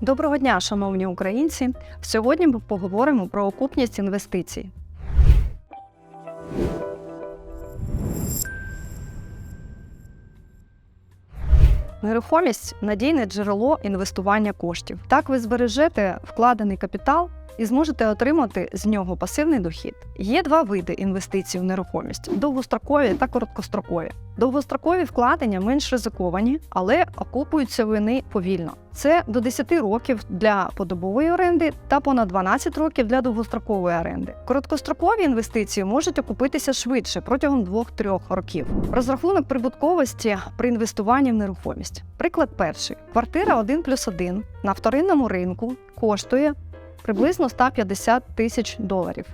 Доброго дня, шановні українці! Сьогодні ми поговоримо про окупність інвестицій. Нерухомість надійне джерело інвестування коштів. Так ви збережете вкладений капітал і зможете отримати з нього пасивний дохід. Є два види інвестицій в нерухомість: довгострокові та короткострокові. Довгострокові вкладення менш ризиковані, але окупуються вони повільно. Це до 10 років для подобової оренди та понад 12 років для довгострокової оренди. Короткострокові інвестиції можуть окупитися швидше протягом 2-3 років. Розрахунок прибутковості при інвестуванні в нерухомість. Приклад перший: квартира 1 плюс 1 на вторинному ринку коштує приблизно 150 тисяч доларів.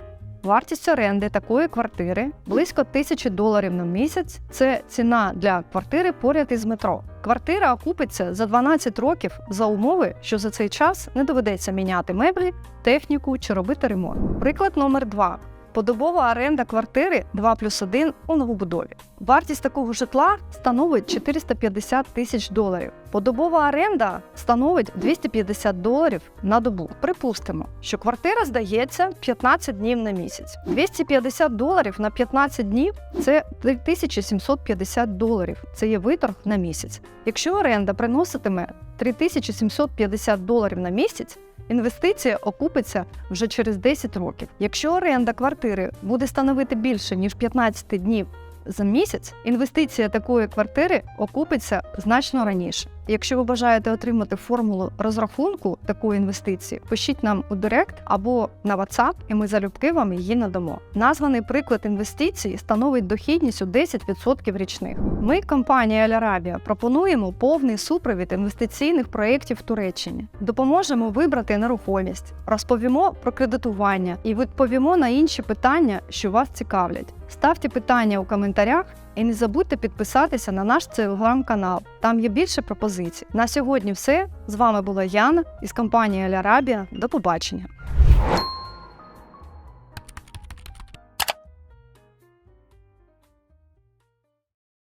Вартість оренди такої квартири близько тисячі доларів на місяць. Це ціна для квартири поряд із метро. Квартира окупиться за 12 років за умови, що за цей час не доведеться міняти меблі, техніку чи робити ремонт. Приклад номер 2. Подобова оренда квартири 2 плюс 1 у новобудові. Вартість такого житла становить 450 тисяч доларів. Подобова оренда становить 250 доларів на добу. Припустимо, що квартира здається 15 днів на місяць. 250 доларів на 15 днів це 3750 доларів. Це є виторг на місяць. Якщо оренда приноситиме 3750 доларів на місяць. Інвестиція окупиться вже через 10 років. Якщо оренда квартири буде становити більше ніж 15 днів за місяць, інвестиція такої квартири окупиться значно раніше. Якщо ви бажаєте отримати формулу розрахунку такої інвестиції, пишіть нам у Директ або на WhatsApp, і ми залюбки вам її надамо. Названий приклад інвестицій становить дохідність у 10% річних. Ми, компанія Алярабія, пропонуємо повний супровід інвестиційних проєктів в Туреччині. Допоможемо вибрати нерухомість, розповімо про кредитування і відповімо на інші питання, що вас цікавлять. Ставте питання у коментарях і не забудьте підписатися на наш телеграм-канал. Там є більше пропозицій. На сьогодні все. З вами була Яна із компанії Алярабія. До побачення.